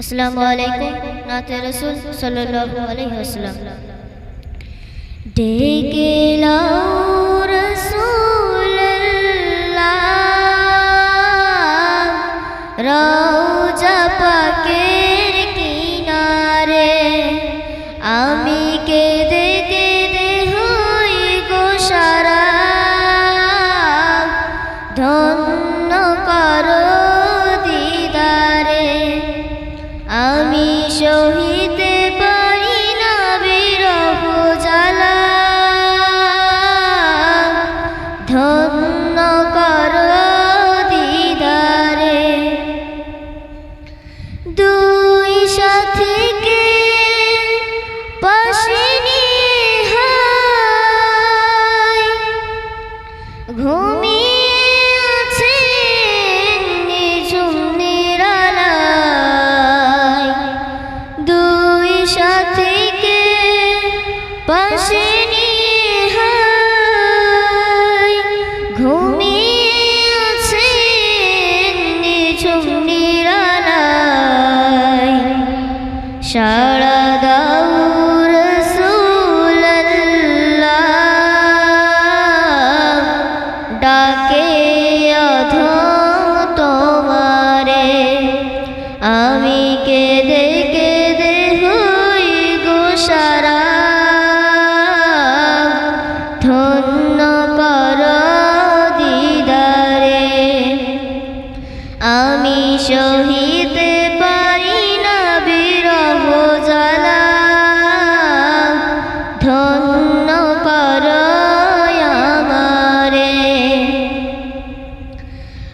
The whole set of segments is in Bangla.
আসসালামু আলাইকুম নাতে রসুল সাল্লাল্লাহু আলাইহি ওয়াসাল্লাম ডেকে লাও রসুল রওজা পাকের কিনারে আমি কেঁদে কেঁদে হই গো সারা ধন্য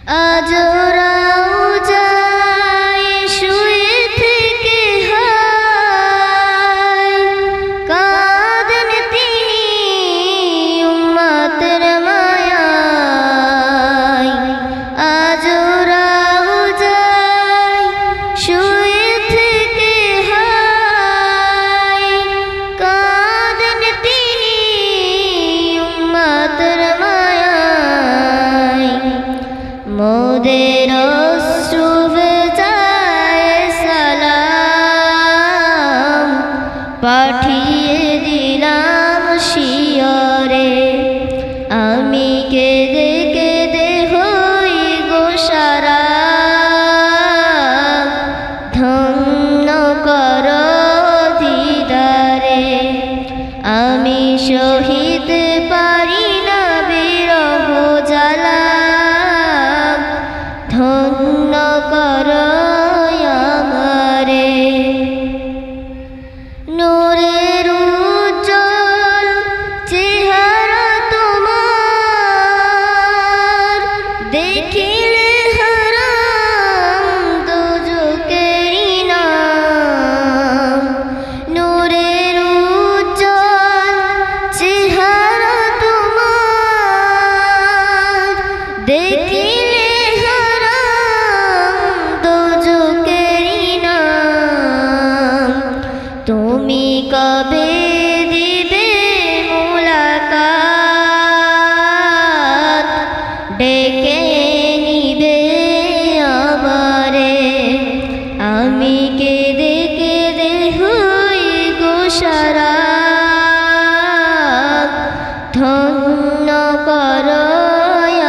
আজরা ধন্য কর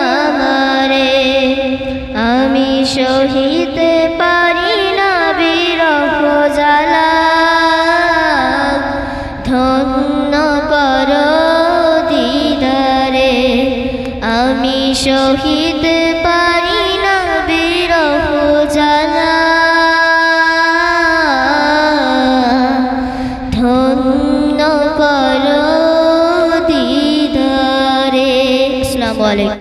আমারে আমি সহিতে পারি না বিরহ জ্বালা। ধন্য কর দিদারে আমি সহিতে বলে